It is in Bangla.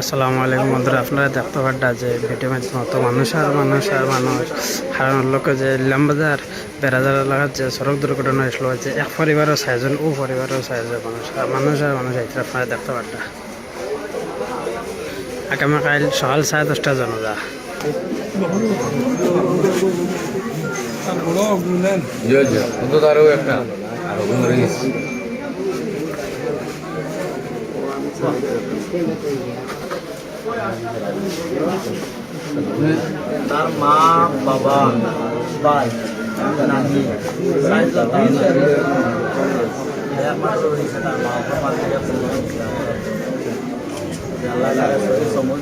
আসসালামু আলাইকুম বন্ধুরা, আপনারা দেখতে পাড্ডা যে মাধ্যমে মতো মানুষ আর মানুষ আর মানুষ। হারানোর লোকে যে ইলামবাজার বেড়াজার এলাকার যে সড়ক দুর্ঘটনা হয়েছিল যে এক পরিবারও ছয়জন, ও পরিবারও ছয়জন মানুষ আর মানুষ আর মানুষ আইতে আপনারা দেখতে পাড্ডা আগামীকাল সকাল সাড়ে দশটা জনতা রয়ে গেছে তার মা বাবা ভাই নানি চাৰিজন একমাত্ৰ হৈছে তাৰ মা বাবা মাতিলে আল্লাহ তাৰে চৰি চমুচ